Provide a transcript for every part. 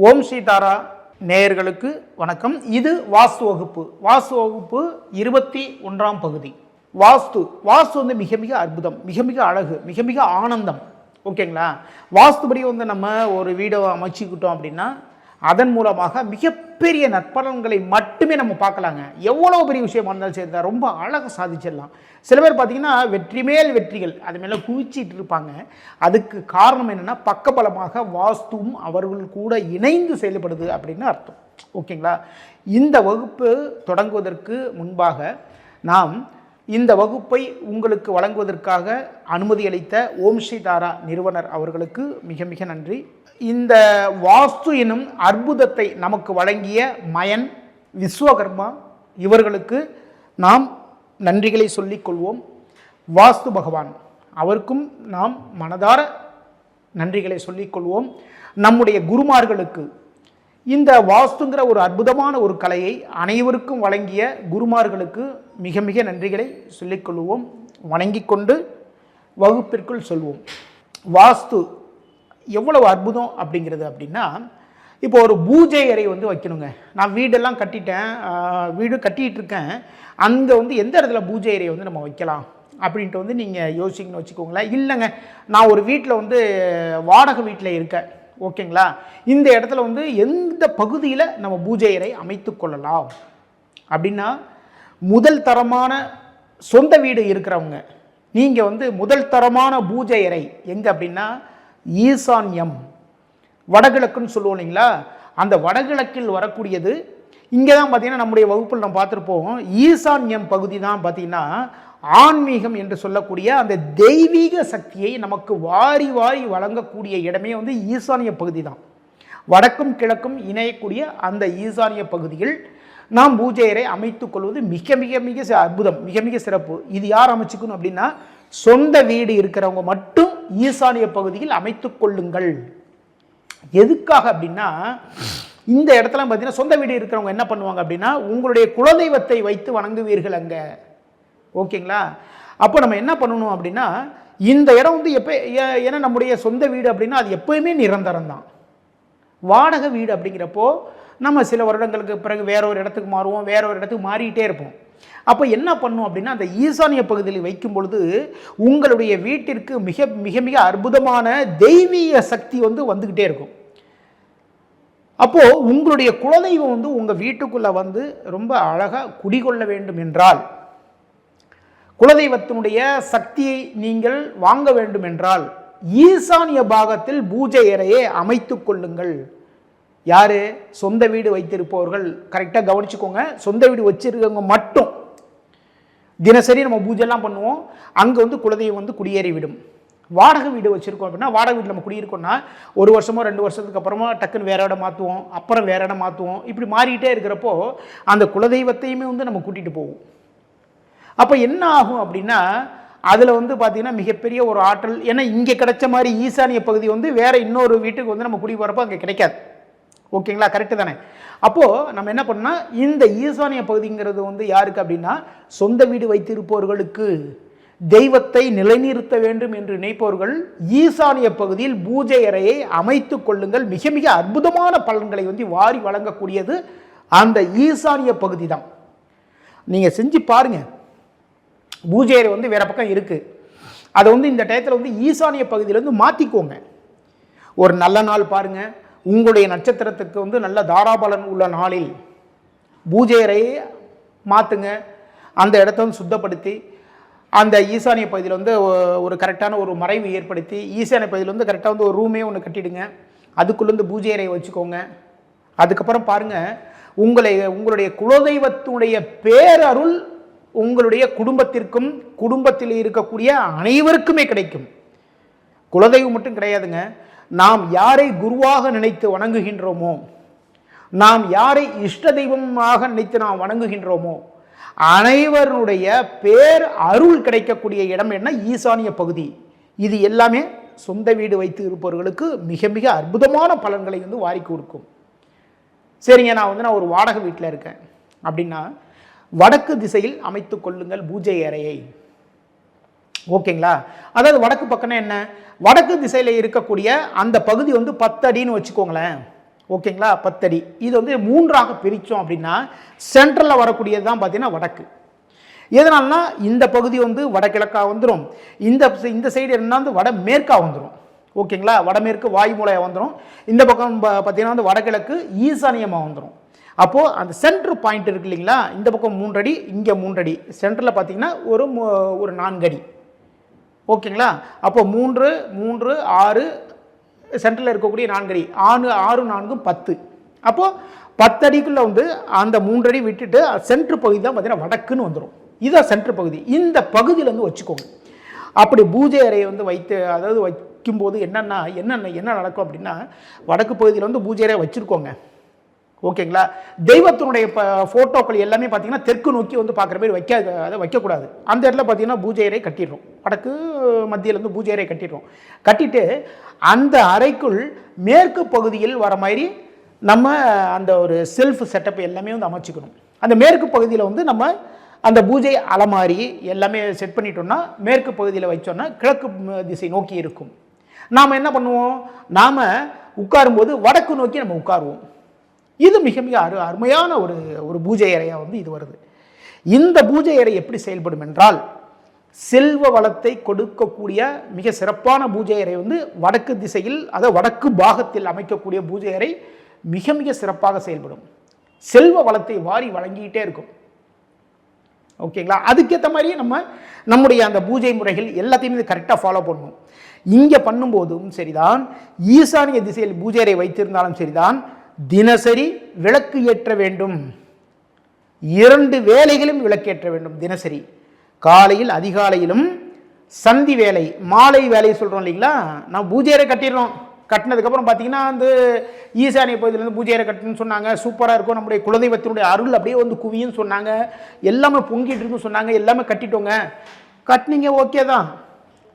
ஓம் சீதாரா நேயர்களுக்கு வணக்கம். இது வாஸ்து வகுப்பு. வாஸ்து வகுப்பு இருபத்தி ஒன்றாம் பகுதி. வாஸ்து. வாஸ்து வந்து மிக மிக அற்புதம் மிக மிக அழகு மிக மிக ஆனந்தம். ஓகேங்களா? வாஸ்துபடி வந்து நம்ம ஒரு வீடை அமைச்சிக்கிட்டோம் அப்படின்னா அதன் மூலமாக மிகப்பெரிய நற்பலன்களை மட்டுமே நம்ம பார்க்கலாங்க. எவ்வளோ பெரிய விஷயமா இருந்தாலும் சரி ரொம்ப அழகாக சாதிச்சிடலாம். சில பேர் பார்த்திங்கன்னா வெற்றி மேல் வெற்றிகள் அது மேலே குவிச்சிட்டு இருப்பாங்க. அதுக்கு காரணம் என்னென்னா பக்கபலமாக வாஸ்துவும் அவர்கள் கூட இணைந்து செயல்படுது அப்படின்னு அர்த்தம். ஓகேங்களா? இந்த வகுப்பு தொடங்குவதற்கு முன்பாக நாம் இந்த வகுப்பை உங்களுக்கு வழங்குவதற்காக அனுமதி அளித்த ஓம் ஸ்ரீ தாரா நிறுவனர் அவர்களுக்கு மிக மிக நன்றி. இந்த வாஸ்து எனும் அற்புதத்தை நமக்கு வழங்கிய மயன் விஸ்வகர்மா இவர்களுக்கு நாம் நன்றிகளை சொல்லிக் கொள்வோம். வாஸ்து பகவான் அவருக்கும் நாம் மனதார நன்றிகளை சொல்லிக்கொள்வோம் நம்முடைய குருமார்களுக்கு இந்த வாஸ்துங்கிற ஒரு அற்புதமான ஒரு கலையை அனைவருக்கும் வழங்கிய குருமார்களுக்கு மிக மிக நன்றிகளை சொல்லிக்கொள்வோம் வணங்கி கொண்டு வகுப்பிற்குள் சொல்வோம். வாஸ்து எவ்வளவு அற்புதம் அப்படிங்கிறது அப்படின்னா இப்போ ஒரு பூஜை அறை வந்து வைக்கணுங்க. நான் வீடெல்லாம் கட்டிட்டேன் வீடு கட்டிகிட்டு இருக்கேன். அங்கே வந்து எந்த இடத்துல பூஜை அறையை வந்து நம்ம வைக்கலாம் அப்படின்ட்டு வந்து நீங்கள் யோசிக்கணும்னு வச்சுக்கோங்களேன். இல்லைங்க நான் ஒரு வீட்டில் வந்து வாடகை வீட்டில் இருக்கேன். ஓகேங்களா? இந்த இடத்துல வந்து எந்த பகுதியில் நம்ம பூஜை அறை அமைத்து கொள்ளலாம்? அப்படின்னா முதல் தரமான சொந்த வீடு இருக்கிறவங்க. நீங்கள் வந்து முதல் தரமான பூஜை அறை எங்கே அப்படின்னா ஈசான்யம் வடகிழக்குன்னு சொல்லுவோம் இல்லைங்களா? அந்த வடகிழக்கில் வரக்கூடியது இங்கே தான் பார்த்தீங்கன்னா நம்முடைய வகுப்பில் நம்ம பார்த்துருப்போம் ஈசான்யம் பகுதி தான் பார்த்தீங்கன்னா ஆன்மீகம் என்று சொல்லக்கூடிய அந்த தெய்வீக சக்தியை நமக்கு வாரி வாரி வழங்கக்கூடிய இடமே வந்து ஈசானிய பகுதி தான் வடக்கும் கிழக்கும் இணையக்கூடிய அந்த ஈசானிய பகுதியில் நாம் பூஜையரை அமைத்துக் கொள்வது மிக மிக மிக அற்புதம் மிக மிக சிறப்பு. இது யார் அமைச்சுக்கணும் அப்படின்னா சொந்த வீடு இருக்கிறவங்க மட்டும் ஈசானிய பகுதியில் அமைத்துக் கொள்ளுங்கள். எதுக்காக அப்படின்னா இந்த இடத்துல பார்த்தீங்கன்னா சொந்த வீடு இருக்கிறவங்க என்ன பண்ணுவாங்க அப்படின்னா உங்களுடைய குலதெய்வத்தை வைத்து வணங்குவீர்கள் அங்கே. ஓகேங்களா? அப்போ நம்ம என்ன பண்ணணும் அப்படின்னா இந்த இடம் வந்து எப்போ ஏ- ஏன்னா நம்முடைய சொந்த வீடு அப்படின்னா அது எப்போயுமே நிரந்தரம் தான். வாடகை வீடு அப்படிங்கிறப்போ நம்ம சில வருடங்களுக்கு பிறகு வேற ஒரு இடத்துக்கு மாறுவோம் வேற ஒரு இடத்துக்கு மாறிக்கிட்டே இருப்போம். அப்போ என்ன பண்ணும் அப்படின்னா அந்த ஈசானிய பகுதியில் வைக்கும் பொழுது உங்களுடைய வீட்டிற்கு மிக மிக மிக அற்புதமான தெய்வீக சக்தி வந்து வந்துக்கிட்டே இருக்கும். அப்போது உங்களுடைய குலதெய்வம் வந்து உங்கள் வீட்டுக்குள்ளே வந்து ரொம்ப அழகாக குடிகொள்ள வேண்டும் என்றால் குலதெய்வத்தினுடைய சக்தியை நீங்கள் வாங்க வேண்டும் என்றால் ஈசானிய பாகத்தில் பூஜை அறையை அமைத்து கொள்ளுங்கள். யாரு? சொந்த வீடு வைத்திருப்பவர்கள். கரெக்டாக கவனிச்சுக்கோங்க. சொந்த வீடு வச்சிருக்கவங்க மட்டும். தினசரி நம்ம பூஜைலாம் பண்ணுவோம். அங்கே வந்து குலதெய்வம் வந்து குடியேறி விடும். வாடகை வீடு வச்சுருக்கோம் அப்படின்னா வாடகை வீட்டில் நம்ம குடியிருக்கோம்னா ஒரு வருஷமோ ரெண்டு வருஷத்துக்கு அப்புறமா டக்குன்னு வேற இடம் மாற்றுவோம் அப்புறம் வேற இடம் மாற்றுவோம் இப்படி மாறிக்கிட்டே இருக்கிறப்போ அந்த குலதெய்வத்தையுமே வந்து நம்ம கூட்டிகிட்டு போவோம். அப்போ என்ன ஆகும் அப்படின்னா அதில் வந்து பார்த்திங்கன்னா மிகப்பெரிய ஒரு ஆற்றல் ஏன்னா இங்கே கிடைச்ச மாதிரி ஈசானிய பகுதி வந்து வேற இன்னொரு வீட்டுக்கு வந்து நம்ம குடி போகிறப்போ அங்கே கிடைக்காது. ஓகேங்களா? கரெக்டு தானே? அப்போது நம்ம என்ன பண்ணால் இந்த ஈசானிய பகுதிங்கிறது வந்து யாருக்கு அப்படின்னா சொந்த வீடு வைத்திருப்பவர்களுக்கு. தெய்வத்தை நிலைநிறுத்த வேண்டும் என்று நினைப்பவர்கள் ஈசானிய பகுதியில் பூஜை அறையை அமைத்து கொள்ளுங்கள். மிக மிக அற்புதமான பலன்களை வந்து வாரி வழங்கக்கூடியது அந்த ஈசானிய பகுதி தான் நீங்கள் செஞ்சு பாருங்கள் பூஜை அறை வந்து வேறு பக்கம் இருக்குது அதை வந்து இந்த டயத்தில் வந்து ஈசானிய பகுதியிலேருந்து மாற்றிக்கோங்க ஒரு நல்ல நாள் பாருங்க. உங்களுடைய நட்சத்திரத்துக்கு வந்து நல்ல தாராபலன் உள்ள நாளில் பூஜை அறையை மாற்றுங்க அந்த இடத்த வந்து சுத்தப்படுத்தி அந்த ஈசானிய பகுதியில் வந்து ஒரு கரெக்டான ஒரு மறைவு ஏற்படுத்தி ஈசானிய பகுதியில் வந்து கரெக்டாக வந்து ஒரு ரூமே ஒன்று கட்டிடுங்க. அதுக்குள்ளேருந்து பூஜை அறையை வச்சுக்கோங்க. அதுக்கப்புறம் பாருங்க உங்களை உங்களுடைய குலதெய்வத்தினுடைய பேரருள் உங்களுடைய குடும்பத்திற்கும் குடும்பத்தில் இருக்கக்கூடிய அனைவருக்குமே கிடைக்கும். குலதெய்வம் மட்டும் கிடையாதுங்க. நாம் யாரை குருவாக நினைத்து வணங்குகின்றோமோ நாம் யாரை இஷ்ட தெய்வமாக நினைத்து நாம் வணங்குகின்றோமோ அனைவருடைய பேர் அருள் கிடைக்கக்கூடிய இடம் என்ன? ஈசானிய பகுதி. இது எல்லாமே சொந்த வீடு வைத்து இருப்பவர்களுக்கு மிக மிக அற்புதமான பலன்களை வந்து வாரி கொடுக்கும். சரிங்க நான் வந்து நான் ஒரு வாடகை வீட்டில் இருக்கேன். அப்படின்னா வடக்கு திசையில் அமைத்து கொள்ளுங்கள் பூஜை அறையை. ஓகேங்களா? அதாவது வடக்கு பக்கம்னா என்ன? வடக்கு திசையில் இருக்கக்கூடிய அந்த பகுதி வந்து பத்தடின்னு வச்சுக்கோங்களேன். ஓகேங்களா? பத்தடி. இது வந்து மூன்றாக பிரித்தோம் அப்படின்னா சென்ட்ரலில் வரக்கூடியது தான் பார்த்தீங்கன்னா வடக்கு. எதனால்னா இந்த பகுதி வந்து வடகிழக்காக வந்துடும் இந்த இந்த சைடு என்ன வந்து வட மேற்காக வந்துடும் ஓகேங்களா? வடமேற்கு வாயுமூலையாக வந்துடும் இந்த பக்கம் பார்த்தீங்கன்னா வந்து வடகிழக்கு ஈசானியமாக வந்துடும் அப்போது அந்த சென்ட்ரு பாயிண்ட் இருக்கு இல்லைங்களா? இந்த பக்கம் மூன்றடி இங்கே மூன்றடி. சென்டரில் பார்த்தீங்கன்னா ஒரு மூ- ஒரு நான்கடி. ஓகேங்களா? அப்போ மூன்று மூன்று ஆறு சென்டரில் இருக்கக்கூடிய நான்கடி. ஆறு ஆறு நான்கும் பத்து. அப்போது பத்தடிக்குள்ளே வந்து அந்த மூன்றடி விட்டுட்டு சென்ட்ரு பகுதி தான் பார்த்தீங்கன்னா வடக்குன்னு வந்துடும் இதுதான் சென்ட்ரு பகுதி. இந்த பகுதியில் வந்து வச்சுக்கோங்க. அப்படி பூஜை அறையை வந்து வைத்து அதாவது வைக்கும்போது என்னென்னா என்னென்ன என்ன நடக்கும் அப்படின்னா வடக்கு பகுதியில் வந்து பூஜை அறையை வச்சுருக்கோங்க. ஓகேங்களா? தெய்வத்தினுடைய இப்போ ஃபோட்டோக்கள் எல்லாமே பார்த்தீங்கன்னா தெற்கு நோக்கி வந்து பார்க்குற மாதிரி வைக்க அதை வைக்கக்கூடாது. அந்த இடத்துல பார்த்தீங்கன்னா பூஜை அறை கட்டிடுறோம். வடக்கு மத்தியில் வந்து பூஜை அறை கட்டிடுறோம். கட்டிட்டு அந்த அறைக்குள் மேற்கு பகுதியில் வர மாதிரி நம்ம அந்த ஒரு செல்ஃப் செட்டப் எல்லாமே வந்து அமைச்சிக்கணும். அந்த மேற்கு பகுதியில் வந்து நம்ம அந்த பூஜை அலமாரி எல்லாமே செட் பண்ணிட்டோம்னா மேற்கு பகுதியில் வச்சோன்னா கிழக்கு திசை நோக்கி இருக்கும். நாம் என்ன பண்ணுவோம்? நாம் உட்காரும்போது வடக்கு நோக்கி நம்ம உட்காருவோம். இது மிக மிக அரு அருமையான ஒரு ஒரு பூஜை அறையாக வந்து இது வருது. இந்த பூஜை அறை எப்படி செயல்படும் என்றால் செல்வ வளத்தை கொடுக்கக்கூடிய மிக சிறப்பான பூஜை அறை வந்து வடக்கு திசையில் அதாவது வடக்கு பாகத்தில் அமைக்கக்கூடிய பூஜை அறை மிக மிக சிறப்பாக செயல்படும். செல்வ வளத்தை வாரி வழங்கிக்கிட்டே இருக்கும். ஓகேங்களா அதுக்கேற்ற மாதிரி நம்ம நம்முடைய அந்த பூஜை முறைகள் எல்லாத்தையுமே கரெக்டாக ஃபாலோ பண்ணணும். இங்கே பண்ணும்போதும் சரிதான் ஈசானிய திசையில் பூஜை அறை வைத்திருந்தாலும் சரிதான் தினசரி விளக்கு ஏற்ற வேண்டும். இரண்டு வேலைகளும் விளக்கேற்ற வேண்டும் தினசரி. காலையில் அதிகாலையிலும் சந்தி வேலை மாலை வேலை சொல்கிறோம் இல்லைங்களா? நான் பூஜையரை கட்டிடுறோம். கட்டினதுக்கப்புறம் பார்த்தீங்கன்னா வந்து ஈசானிய பகுதியிலேருந்து பூஜையரை அறை கட்டணும்னு சொன்னாங்க. சூப்பராக இருக்கும். நம்முடைய குலதெய்வத்தினுடைய அருள் அப்படியே வந்து குவியும் சொன்னாங்க. எல்லாமே பொங்கிட்டு இருக்குன்னு சொன்னாங்க. எல்லாமே கட்டிட்டோங்க. கட்டினீங்க ஓகே தான்.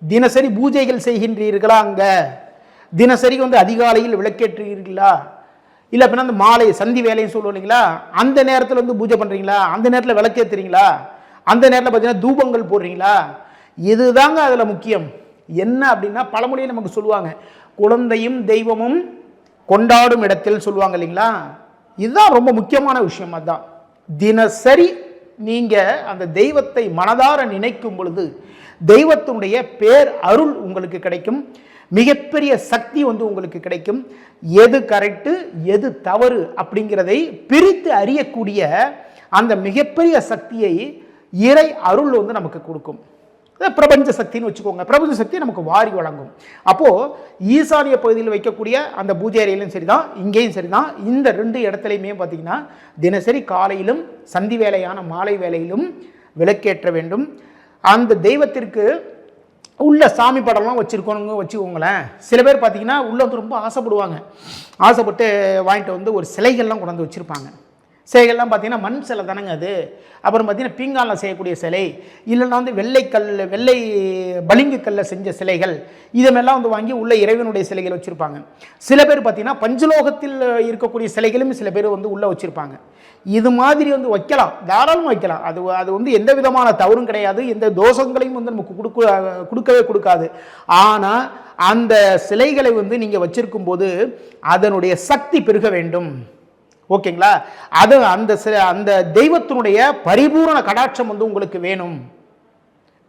தினசரி பூஜைகள் செய்கின்றீர்களா அங்கே? தினசரி வந்து அதிகாலையில் விளக்கேற்றுகிறீர்களா? இல்லை அப்படின்னா அந்த மாலை சந்தி வேலைன்னு சொல்லுவோம் இல்லைங்களா? அந்த நேரத்தில் வந்து பூஜை பண்ணுறீங்களா அந்த நேரத்தில் விளக்கேற்றுறீங்களா அந்த நேரத்தில் பார்த்தீங்கன்னா தூபங்கள் போடுறீங்களா? இதுதாங்க அதில் முக்கியம். என்ன அப்படின்னா பழமொழியை நமக்கு சொல்லுவாங்க குழந்தையும் தெய்வமும் கொண்டாடும் இடத்தில் சொல்லுவாங்க இல்லைங்களா? இதுதான் ரொம்ப முக்கியமான விஷயம் அதுதான். தினசரி நீங்கள் அந்த தெய்வத்தை மனதார நினைக்கும் பொழுது தெய்வத்தினுடைய பேர் அருள் உங்களுக்கு கிடைக்கும். மிகப்பெரிய சக்தி வந்து உங்களுக்கு கிடைக்கும். எது கரெக்டு எது தவறு அப்படிங்கிறதை பிரித்து அறியக்கூடிய அந்த மிகப்பெரிய சக்தியை இறை அருள் வந்து நமக்கு கொடுக்கும். அது பிரபஞ்ச சக்தின்னு வச்சுக்கோங்க. பிரபஞ்ச சக்தி நமக்கு வாரி வழங்கும். அப்போது ஈசானிய பகுதியில் வைக்கக்கூடிய அந்த பூஜை அறையிலும் சரிதான் இங்கேயும் சரிதான். இந்த ரெண்டு இடத்துலையுமே பார்த்தீங்கன்னா தினசரி காலையிலும் சந்தி வேலையான மாலை வேலையிலும் விளக்கேற்ற வேண்டும். அந்த தெய்வத்திற்கு உள்ள சாமி படம்லாம் வச்சுருக்கணுங்க வச்சுக்கோங்களேன். சில பேர் பார்த்தீங்கன்னா உள்ளே வந்து ரொம்ப ஆசைப்படுவாங்க. ஆசைப்பட்டு வாங்கிட்டு வந்து ஒரு சிலைகள்லாம் கொண்டு வந்து வச்சுருப்பாங்க. சிலைகள்லாம் பார்த்தீங்கன்னா மண் சிலை தானேங்க அது. அப்புறம் பார்த்தீங்கன்னா பீங்கானில் செய்யக்கூடிய சிலை இல்லைன்னா வந்து வெள்ளைக்கல் வெள்ளை பளிங்கு கல்லில் செஞ்ச சிலைகள் இதமெல்லாம் வந்து வாங்கி உள்ள இறைவனுடைய சிலைகள் வச்சுருப்பாங்க. சில பேர் பார்த்தீங்கன்னா பஞ்சலோகத்தில் இருக்கக்கூடிய சிலைகளும் சில பேர் வந்து உள்ளே வச்சுருப்பாங்க. இது மாதிரி வந்து வைக்கலாம் தாராளமாக வைக்கலாம். அது அது வந்து எந்த விதமான தவறும் கிடையாது. எந்த தோஷங்களையும் வந்து நமக்கு கொடுக்க கொடுக்கவே கொடுக்காது. ஆனால் அந்த சிலைகளை வந்து நீங்கள் வச்சுருக்கும்போது அதனுடைய சக்தி பெருக வேண்டும். ஓகேங்களா? அது அந்த சி- அந்த தெய்வத்தினுடைய பரிபூரண கடாட்சம் வந்து உங்களுக்கு வேணும்.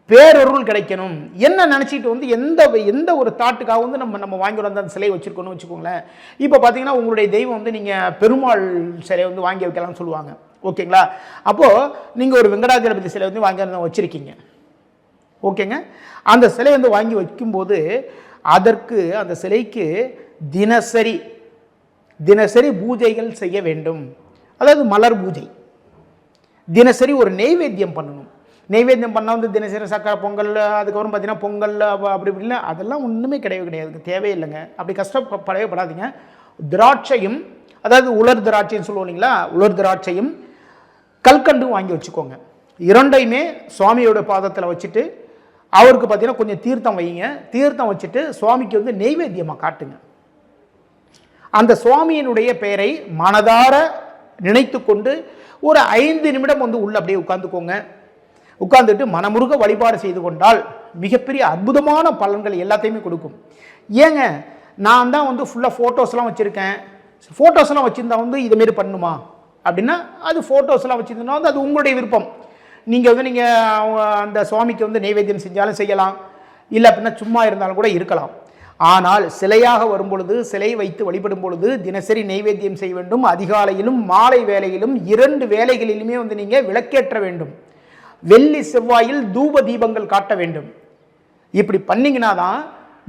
பேரொருள் கிடைக்கணும். என்ன நினச்சிட்டு வந்து எந்த எந்த ஒரு தாட்டுக்காக வந்து நம்ம நம்ம வாங்கி வந்து அந்த சிலையை வச்சுருக்கோன்னு வச்சுக்கோங்களேன். இப்போ பார்த்தீங்கன்னா உங்களுடைய தெய்வம் வந்து நீங்கள் பெருமாள் சிலையை வந்து வாங்கி வைக்கலாம்னு சொல்லுவாங்க. ஓகேங்களா? அப்போது நீங்கள் ஒரு வெங்கடாஜலபதி சிலை வந்து வாங்கி வந்து வச்சுருக்கீங்க. ஓகேங்க? அந்த சிலை வந்து வாங்கி வைக்கும்போது அதற்கு அந்த சிலைக்கு தினசரி தினசரி பூஜைகள் செய்ய வேண்டும். அதாவது மலர் பூஜை. தினசரி ஒரு நெய்வேத்தியம் பண்ணணும். நெய்வேத்தியம் பண்ணால் வந்து தினசரி சக்கரை பொங்கல் அதுக்கப்புறம் பார்த்தீங்கன்னா பொங்கல் அப்படி இப்படின்னு அதெல்லாம் ஒன்றுமே கிடையவே கிடையாது. தேவையில்லைங்க அப்படி கஷ்டப்படவே படாதீங்க. திராட்சையும் அதாவது உலர் திராட்சைன்னு சொல்லுவோம் இல்லைங்களா? உலர் திராட்சையும் கல்கண்டும் வாங்கி வச்சுக்கோங்க. இரண்டையுமே சுவாமியோட பாதத்தில் வச்சுட்டு அவருக்கு பார்த்தீங்கன்னா கொஞ்சம் தீர்த்தம் வைங்க தீர்த்தம் வச்சுட்டு சுவாமிக்கு வந்து நெய்வேத்தியமாக காட்டுங்க. அந்த சுவாமியினுடைய பெயரை மனதார நினைத்து கொண்டு ஒரு ஐந்து நிமிடம் வந்து உள்ள அப்படியே உட்காந்துக்கோங்க உட்கார்ந்துட்டு மனமுருக வழிபாடு செய்து கொண்டால் மிகப்பெரிய அற்புதமான பலன்கள் எல்லாத்தையுமே கொடுக்கும். ஏங்க நான் தான் வந்து ஃபுல்லாக ஃபோட்டோஸ்லாம் வச்சுருக்கேன். ஃபோட்டோஸ்லாம் வச்சுருந்தா வந்து இதுமாரி பண்ணுமா? அப்படின்னா அது ஃபோட்டோஸ்லாம் வச்சுருந்தா வந்து அது உங்களுடைய விருப்பம். நீங்கள் வந்து நீங்கள் அந்த சுவாமிக்கு வந்து நைவேத்தியம் செஞ்சாலும் செய்யலாம். இல்லை அப்படின்னா சும்மா இருந்தாலும் கூட இருக்கலாம். ஆனால் சிலையாக வரும் பொழுது சிலை வைத்து வழிபடும் பொழுது தினசரி நெய்வேத்தியம் செய்ய வேண்டும். அதிகாலையிலும் மாலை வேலையிலும் இரண்டு வேலைகளிலுமே வந்து நீங்கள் விளக்கேற்ற வேண்டும். வெள்ளி செவ்வாயில் தூப தீபங்கள் காட்ட வேண்டும். இப்படி பண்ணீங்கன்னா தான்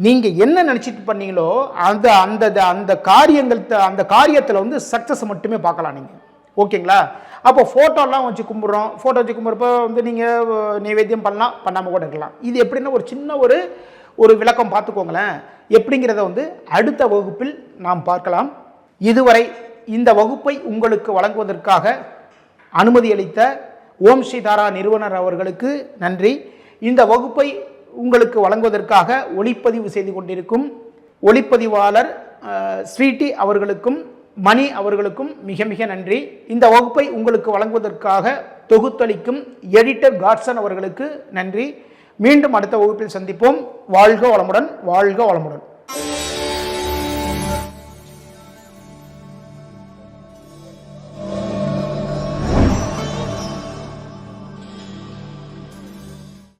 நீங்கள் என்ன நினச்சிட்டு பண்ணீங்களோ அந்த அந்த அந்த காரியங்கள் அந்த காரியத்தில் வந்து சக்ஸஸ் மட்டுமே பார்க்கலாம் நீங்கள் ஓகேங்களா? அப்போ ஃபோட்டோலாம் வச்சு கும்பிட்றோம். ஃபோட்டோ வச்சு கும்பிட்றப்ப வந்து நீங்கள் நைவேத்தியம் பண்ணலாம். பண்ணாமல் கூட இருக்கலாம். இது எப்படின்னா ஒரு சின்ன ஒரு ஒரு விளக்கம் பார்த்துக்கோங்களேன். எப்படிங்கிறத வந்து அடுத்த வகுப்பில் நாம் பார்க்கலாம். இதுவரை இந்த வகுப்பை உங்களுக்கு வழங்குவதற்காக அனுமதி அளித்த ஓம் ஸ்ரீ தாரா நிறுவனர் அவர்களுக்கு நன்றி. இந்த வகுப்பை உங்களுக்கு வழங்குவதற்காக ஒளிப்பதிவு செய்து கொண்டிருக்கும் ஒளிப்பதிவாளர் ஸ்வீட்டி அவர்களுக்கும் மணி அவர்களுக்கும் மிக மிக நன்றி. இந்த வகுப்பை உங்களுக்கு வழங்குவதற்காக தொகுத்தளிக்கும் எடிட்டர் காட்சன் அவர்களுக்கு நன்றி. மீண்டும் அடுத்த வகுப்பில் சந்திப்போம். வாழ்க வளமுடன் வாழ்க வளமுடன்.